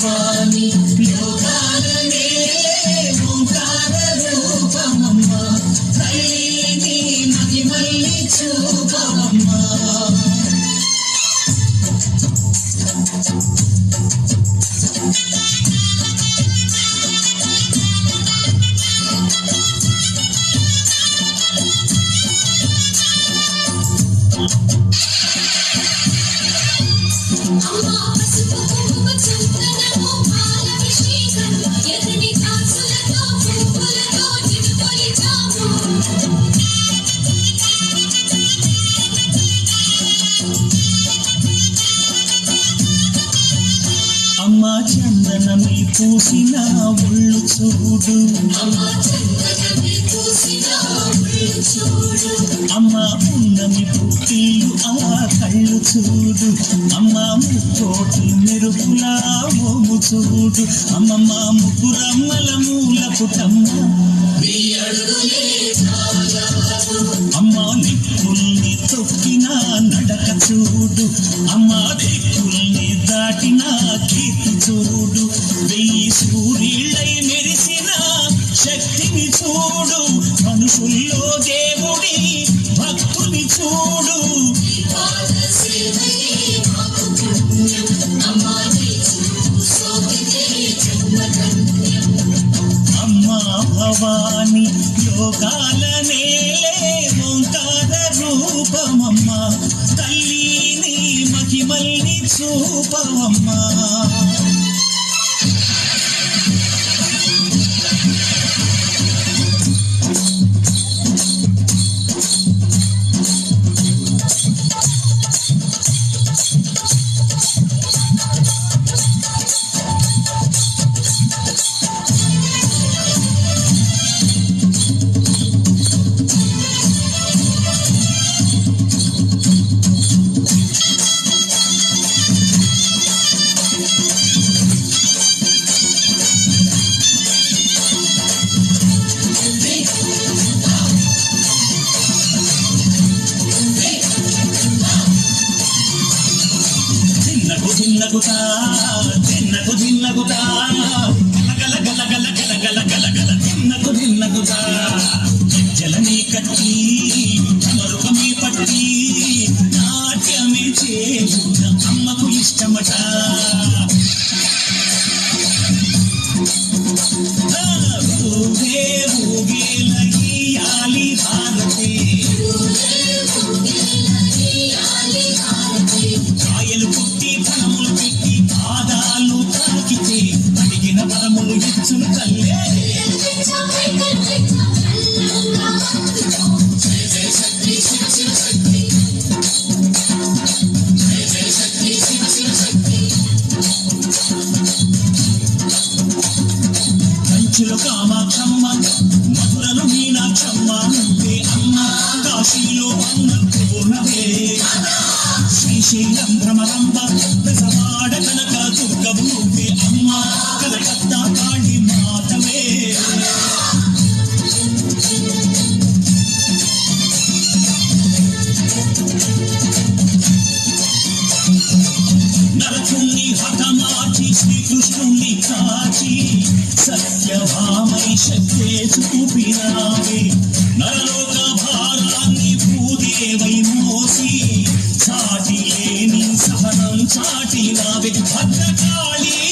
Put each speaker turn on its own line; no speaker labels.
Swami, చందనమి పూసిన ఒళ్ళు చూడు. అమ్మ ఉన్నమి పుట్టిల్లు ఆ కళ్ళు చూడు. అమ్మ ముక్కోటి మెరుపులా మోము చూడు. అమ్మమ్మ ముగ్గురమ్మల మూల పుటమ్మ అమ్మ నిప్పుల్ని తొక్కిన నడక చూడు అమ్మా దిక్కుల్ని దాటిన కీర్తి చూడు వెయ్యి సూర్యుడై మెరిసిన శక్తిని చూడు. మనుషుల్లో దేవుడి భక్తుని చూడు. మహిమల్ని చూపవమ్మా చిన్నకు చిన్నగుతా చిన్నకు గల గల గల గల గల గల గల చిన్నకు చిన్నగుతా జలనీ కట్టి మరుకమి పట్టి. నాట్యమే చేయుట అమ్మకు ఇష్టమట. ఊగే భారతి కాయలు పుట్టి ఫలములు Thank you. నరకుణ్ణి హఠమాచి శ్రీకృష్ణుణ్ణి కాచి సత్యభామై శక్తే చూపినావే. నరలోక భారాన్ని భూదేవై మోసి సాటి లేని సహనం చాటినావే. భద్రకాళీ